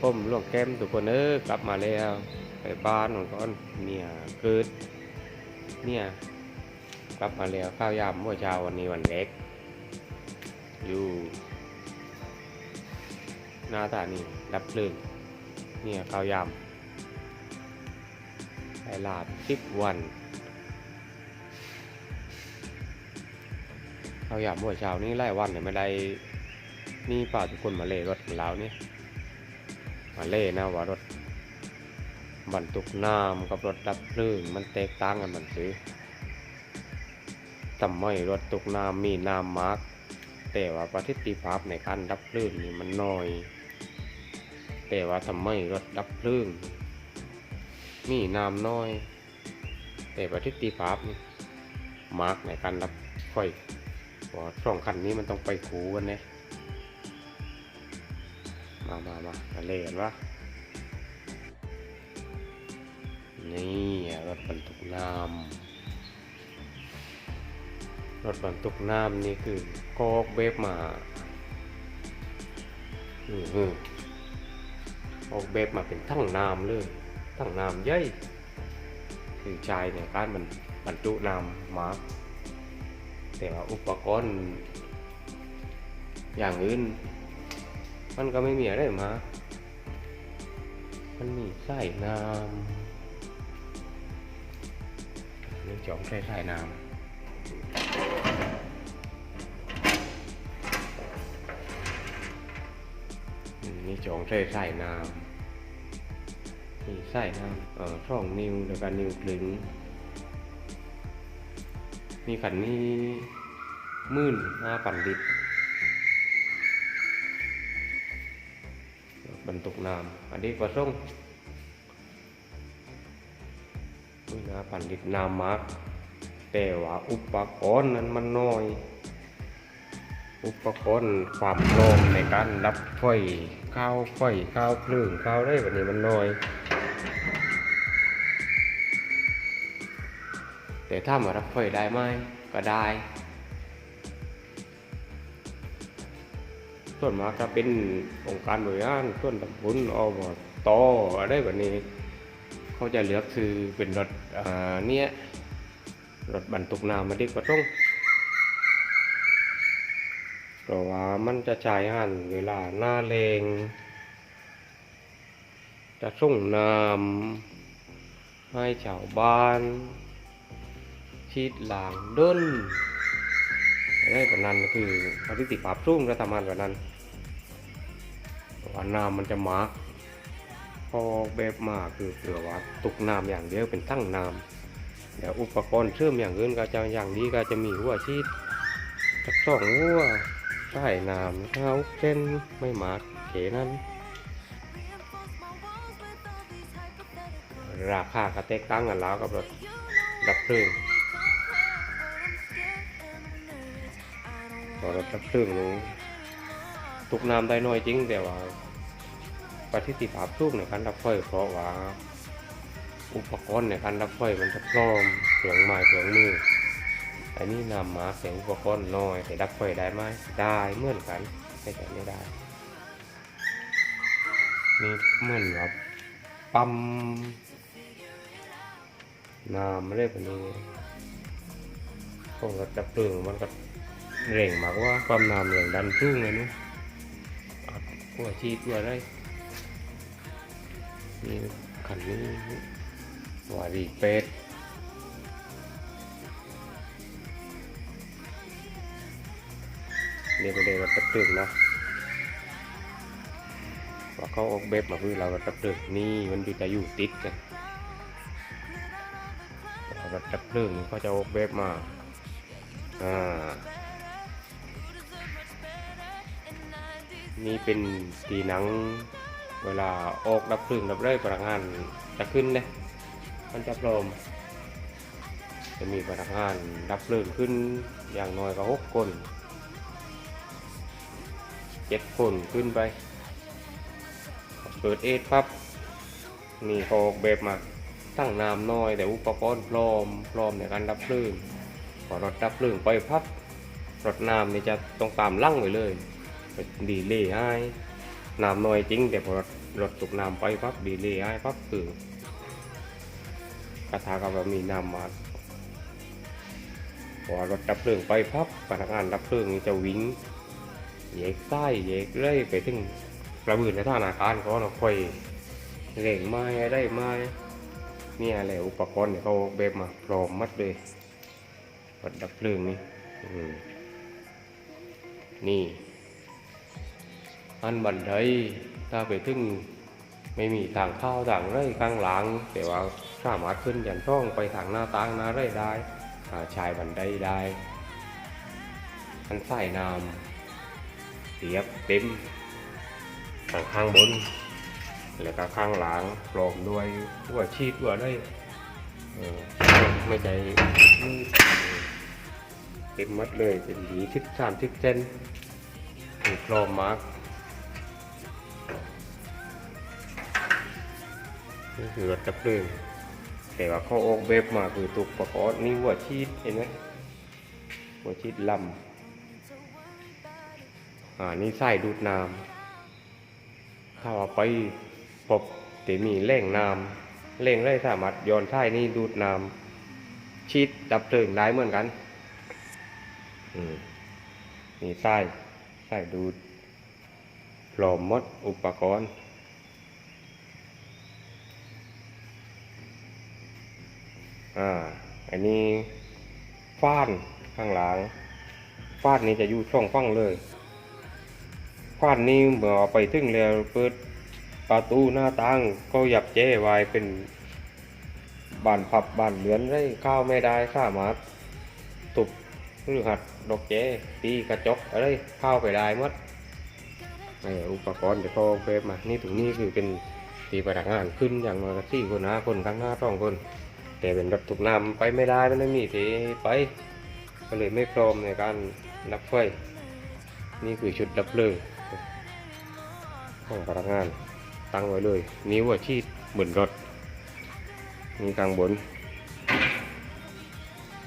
ผมหลวงแก้มทุกคนเออกลับมาแล้วไปบ้านของก้อนเนี่ยเกิดเนี่ยกลับมาแล้วข้าวยามเมื่อเช้าวันนี้วันเล็ก อยู่ หน้าตานี่ดับเพลิงเนี่ยข้าวยามไปลาดสิบวันข้าวยามเมื่อเช้านี้ไล่วันเนี่ยไม่ได้นี่ป่าทุกคนมาเล่รถของเราเนี่ย มาเล่นะว่ารถบรรทุกน้ำกับรถดับเพลิงมันแตกต่างกันมันซื้อทำไมรถตุกน้ำมีน้ำมากแต่ว่าประสิทธิภาพในการดับเพลิงนี่มันน้อย แต่ว่าทำไมรถดับเพลิงมีน้ำน้อย แต่ประสิทธิภาพนี่มากในการดับไฟเพราสองคันนี้มันต้องไปคูกันเนี่ย มามามามาเล่นวะนี่รถบรรทุกน้ำรถบรรทุกน้ำนี่คือโกกเบฟมาอือหือออกเบฟมาเป็นทั้งน้ำเลยทั้งน้ำใหญ่คือชายเนี่ยการมันบรรจุน้ำมาแต่ว่าอุปกรณ์อย่างอื่น มันก็ไม่มีอะไรมา มันมีสายน้ำนี่จองใช้สายน้ำมนี่จองใช้สายน้ำนี่สายน้ำเออช่องนิ้วแล้วก็นิ้วกลึงมีขันนี้มื่นห้าพันลิตร บรรทุกน้ำอันนี้ก็ส่งนี่นะพันลิตน้ำมากแต่ว่าอุปกรณ์นั้นมันน้อย อุปกรณ์ความพร้อมในการรับไฟข้าวไฟข้าวเพลิงข้าวได้แบบนี้มันน้อย แต่ถ้ามารับไฟได้ไหมก็ได้ ส่วนมากก็เป็นองค์การบริหารส่วนตำบลอบตอะไรแบบนี้ เขาจะเลือกซื้อเป็นรถเนี่ยรถบรรทุกน้ำมาดีกว่าต้งเพราะว่ามันจะใช้หันเวลาหน้าเลงจะส่งน้ำให้ชาวบ้านชีดหลางเดินอะไรแบบนั้นคือปฏิติภาพสูงและทำงานแบบนั้น ว่าน้ำมันจะมากพอแบบมากคือเผื่อว่าตกน้ำอย่างเดียวเป็นทั้งน้ำเดี๋ยวอุปกรณ์เชื่อมอย่างอื่นก็จะอย่างนี้ก็จะมีหัวชีดจักสองหัวใส่น้ำเท้าเส้นไม่มากเขนั้น ราคากระเตกตั้งกันแล้วกับรถดับเพลิงพอเราจะเครื่องนู้ตุกน้ำได้น้อยจริงแต่ว่า ประสิทธิภาพสูงในการดับไฟเพราะว่าอุปกรณ์ในการดับไฟมันจะพร้อมเครื่องไม้เครื่องมือ อันนี้นำมาเสียงอุปกรณ์น้อยแต่ดับไฟได้ไหมได้เหมือนกันแต่แต่ไม่ได้นี่เหมือนแบบปั๊มน้ำอะไรแบบนี้พวกรถดับเพลิงมันก็เร่งมากว่าความน้ำแรงดันสูงเลยนู้หัวชีดหัวอะไร นี่ขันนี้หัวดีเป็ดเรียกไปเลยว่าตะตึงนะว่าเขาออกแบบมาคือเราตะตึงนี่มันอยู่จะอยู่ติดกันเราตะตึงเขาจะออกแบบมาอ่านี่เป็นตีหนัง เวลาออกดับพลิงดับเร่พนักงานจะขึ้นเลยมันจะพร้อมจะมีพนักงานดับเพลิงขึ้นอย่างน้อยก็หกคนเจ็ดคนขึ้นไป เปิดเอทปับนี่ออกแบบมาตั้งน้ำน้อยแต่อุปกรณ์พร้อมพร้อมในการดับเพลิงพอรถดับเพลิงไปพับรถน้ำนี่จะต้องตามลั่งไปเลยดีเล่ให้ น้ำน้อยจริงแต่พอรถรถตุกน้ำไปปั๊บดีเลยให้ปั๊บคือกระทะก็แบบมีน้ำมาพอรถดับเพลิงไปพับพนักงานดับเพลิงนี่จะวิ่งเหยกไส้เหยกเรื่ยไปถึงระเบิดในธนาคารเขาเราค่อยเร่งไม้ได้ไม้เนี่ยแหละอุปกรณ์เนี่ยเขาเบบมาพร้อมมัดเลยรถดับเพลิงนี่อื มันบันไดถ้าไปถึงไม่มีทางเข้าทางไรข้างหลัง แต่ว่าสามารถขึ้นยันช่องไปทางหน้าต่างหน้าไรได้อ่าชายบันไดได้อันใส่น้ำเสียบเต็มทางข้างบน แล้วก็ข้างหลังปลอมด้วยหัวชีดหัวได้ไม่ใจเต็มมัดเลยเป็นหีทิศสามทิศเซนถูกปลอมมาร์ก นี่คือรถดับเพลิงแต่ว่าเขาออกแบบมาคือตุกประกอบนี่หัวชีดเห็นไหมหัวชีดลำอ่านี่ไส้ดูดน้ำเข้าเอาไปพบแต่มีแร่งน้ำแร่งได้สามารถย้อนไส้นี่ดูดน้ำชีดดับเพลิงได้เหมือนกันอืมนี่ไส้ไส้ดูดปลอมมดอุปกรณ์ อ่า อันนี้ฟ้านข้างหลังฟ้านนี้จะอยู่ช่องฟังเลยฟ้านนี้เมื่อไปถึงแล้วเปิดประตูหน้าต่างก็หยับเจ้ไว้เป็นบานพับบานเหลือนได้ข้าวไม่ได้สามารถตุบหรือหัดดอกเจ้ตีกระจกอะไรข้าวไปได้หมดอออุปกรณ์เดี๋ยวเขาเอเฟมานี่ถึงนี่คือเป็นตีพนักงานขึ้นอย่างน้อยก็สี่คนนะคนข้างหน้าสองคน แต่เป็นรถถูกนำไปไม่ได้มันไม่มีที่ไป ก็เลยไม่พร้อมในการดับไฟ นี่คือชุดดับเพลิงของพนักงาน ตั้งไว้เลย นิ้วหัวชีดบนรถมีกลางบน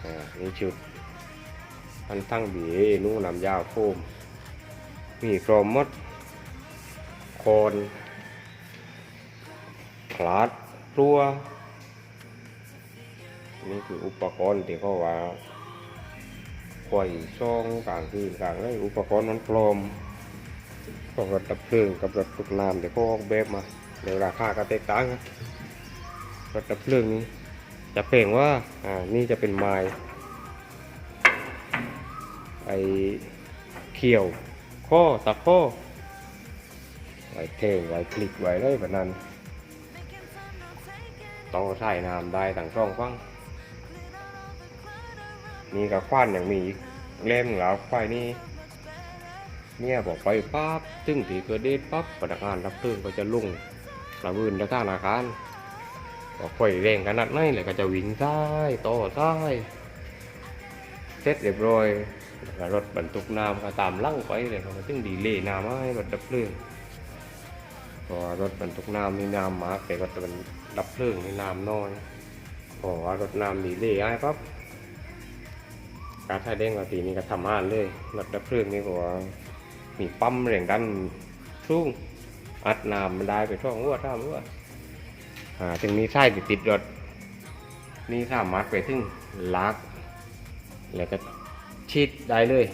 อ่านี่ชุดพันทั้งบีนุ่งนำยาวโฟมมีพร้อมมดโคนคลาดพลัว นี่คืออุปกรณ์ที่เขาว่าไขว่ช่องกลางคืนกลางไรอุปกรณ์มันปลอมของรถดับเพลิงกับรถตุกน้ำเดี๋ยวเขาออกแบบมาเดี๋ยวราคาก็แตกต่างกันรถดับเพลิงนี้จะเปล่งว่าอ่านี่จะเป็นไม้ไอเขียวข้อตะข้อไว้เทงไว้คลิกไว้เลยแบบนั้นต้องใส่น้ำได้ต่างช่องฟัง นี่กับควานอย่างมีอีกเล่มแล้วควายนี่เนี่ยบอกไปปั๊บตึ้งถีเกิดเดชปั๊บพนักงานรับเพลิงก็จะลุ่งระบืนและธนาคารบอกค่อยแรงขนาดไหนเลยก็จะวิ่งซ้ายต่อซ้ายเสร็จเรียบร้อยรถบรรทุกน้ำก็ตามลั่งไปเลยเขาก็ตึ้งดีเลยน้ำให้รถดับเพลิงพราะว่ารถบรรทุกน้ำมีน้ำมากแต่รถบรรดับเพลิงมีน้ำน้อยพราะว่ารถน้ำดีเลยให้ปั๊บ การใช้เด้งกว่าตีนี้ก็ทำงานเลยรถดับเพลิงนี่ก็ว่ามีปั๊มแรงดันสูงอัดน้ำมันได้ไปช่องวัวท่ามวัวอ่าถึงมีไส้ติดติดรถนี่สามารถไปถึงลัก แล้วก็ชีดได้เลย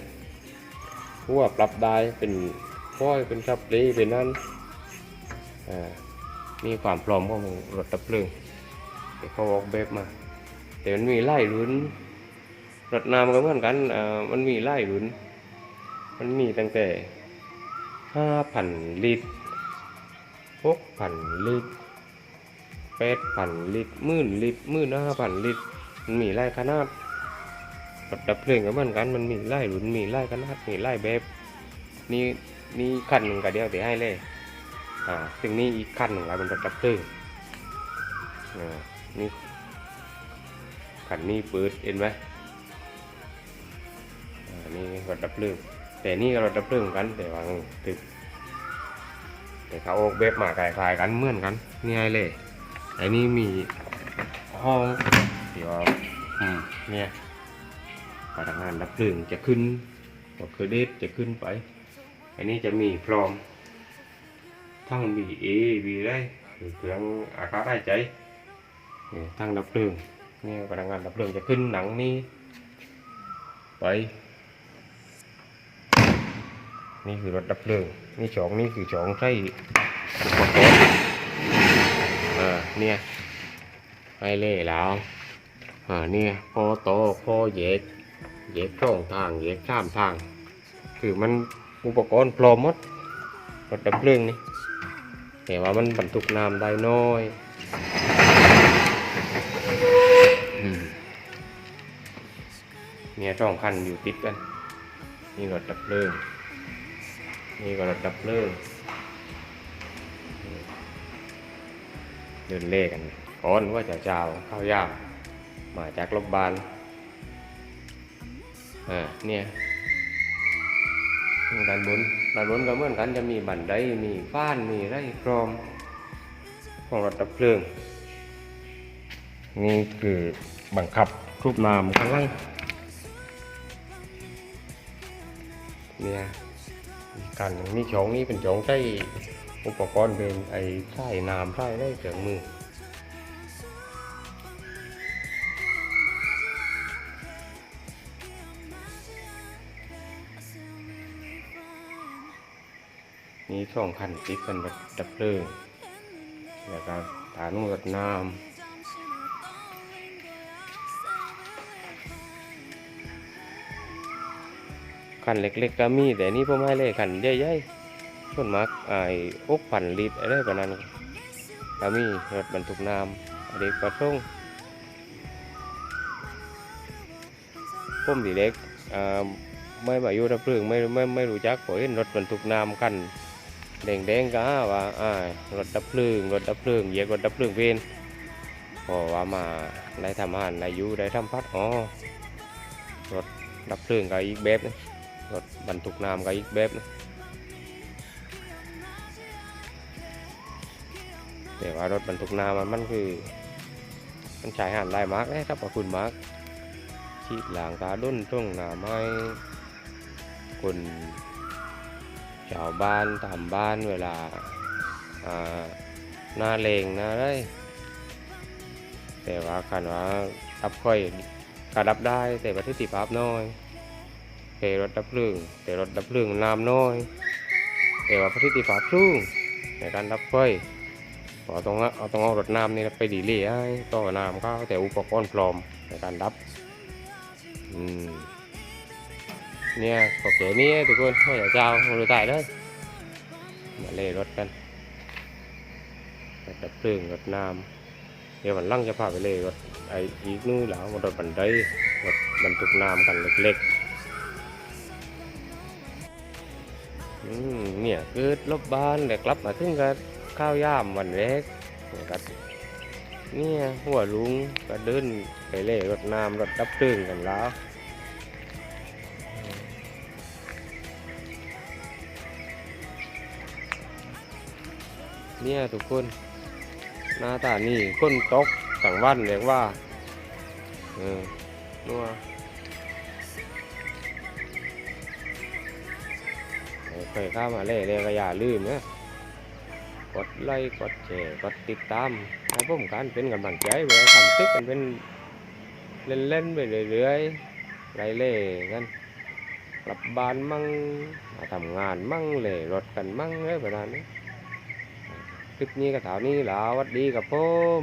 วัวปรับได้เป็นพ้อยเป็นซับลีเป็นนั่นอ่ามีความพร้อมของรถดับเพลิงที่เขาออกแบบมา แต่มันมีไล่ลุ้น รถน้ำก็เหมือนกันอ่ามันมีไล่รุ่น มันมีตั้งแต่ห้าพันลิตรหกพันลิตรแปดพันลิตรหมื่นลิตรหมื่นห้าพันลิตร มันมีไล่ขนาดรถดับเพลิงก็เหมือนกัน มันมีไล่รุ่น มีไล่ขนาด มีไล่แบบนี่นี่คันหนึ่งก็เดียวแต่ให้เลย อ่าซึ่งนี่อีกคันหนึ่งก็เป็นรถดับเพลิงอ่านี่คันนี้เปิดเห็นไหม นนี้รถดับเพลิงแต่นี่ก็รถดับเพลิงเหมือนกัน แต่ว่าตึกแต่เขาออกแบบมาคล้ายๆกันเหมือนกันง่ายเลยอันนี้มีห้องที่ว่าอืมเนี่ยพนักงานดับเพลิงจะขึ้นก็คือเดทจะขึ้นไป อันนี้จะมีพร้อม ทั้ง BA บีได้คือเครื่องอาคาได้ใจนี่ทั้งดับเพลิงนี่พนักงานดับเพลิงจะขึ้นหนังนี้ไป นี่คือรถดับเพลิง นี่สองนี่คือสองใช้อุปกรณ์อ่าเนี่ยไปเล่แล้วอ่าเนี่ยพอโตพอเยกเยกช่องทางเยกข้ามทาง คือมันอุปกรณ์พร้อมหมดรถดับเพลิงนี่แต่ว่ามันบรรทุกน้ำได้น้อยเนี่ยสองคันอยู่ติดกัน นี่รถดับเพลิง นี่ก็รถดับเพลิงเดินเล่กันก่อนว่าจะเจ้าเข้ายากมาจากรบบานอ่าเนี่ยด้านบนด้านบนก็เหมือนกันจะมีบันไดมีฟ้านมีไรพร้อมของรถดับเพลิง นี่คือบังคับรูปนามข้างล่างเนี่ย กันมีโฉงนี่เป็นโฉงใช้อุปกรณ์เป็นไอ้ใช้น้ำใช้ได้เครื่องมือนี่ช่องคันติดกันแบบดับเพลิงแล้วก็ฐานรดน้ำ คันเล็กๆก็มี แต่นี่พ่อไม่เลยคันใหญ่ๆส่วนมากไอ้อกพันลิตรอะไรแบบนั้นก็มีรถบรรทุกน้ำอันนี้ก็ส่งผมดีเล็กอ่าไม่มาอยู่ดับเพลิงไม่ไม่ไม่รู้จักผมเห็นรถบรรทุกน้ำคันแดงแดงก็ว่าอ่ารถดับเพลิงรถดับเพลิงเยียรถดับเพลิงเวนพอว่ามาได้ทำอาหารได้ยูได้ทำพัดอ๋อรถดับเพลิงก็อีกแบบนึง รถบรรทุกน้ำก็อีกแบบนึงแต่ว่ารถบรรทุกน้ำมันมันคือ มันใช้หารได้มากเลยครับขอบคุณมากชีดหลางตาดุนตรงหน้าไม้คนชาวบ้านทำบ้านเวลาหน้าเลงหน้าได้แต่ว่าคันว่ารับค่อยกระดับได้แต่ประสิทธิภาพน้อย แต่รถดับเพลิงแต่รถดับเพลิงน้ำน้อย แต่ว่าประสิทธิภาพสูงในการดับไฟพอต้องเอาเอาต้องเอารถน้ำนี่ไปดีเลยให้ต่อน้ำเข้าแต่อุปกรณ์พร้อมในการดับอืมเนี่ยโอเคนี่ทุกคนไม่อยากจะเอารถตายเลยมาเล่รถกันรถดับเพลิงรถน้ำเดี๋ยววันลังจะพาไปเล่รถไอ้อีกนู่นแล้วรถบันไดรถบรรทุกน้ำกันเล็กๆ เนี่ยเกิดรบบ้านแต่กลับมาถึงกับข้าวย่ามวันแรกเนี่ยก็เนี่ยหัวลุงก็เดินไปเล่รถน้ำรถดับเพลิงกันแล้วเนี่ยทุกคนหน้าตานี่ก้นตกสังวันเรียกว่าเออนัว เคยเข้ามาเล่เล่ก็อย่าลืมนะกดไลค์กดแชร์กดติดตามให้ผมกันเป็นกำลังใจไว้ทำตึกกันเป็นเล่นๆไปเรื่อยๆไล่เล่กันกลับบ้านมั่งทำงานมั่งเล่รถกันมั่งอะไรแบบนั้นคลิปนี้ก็เท่านี้แล้วหวัดดีกับผม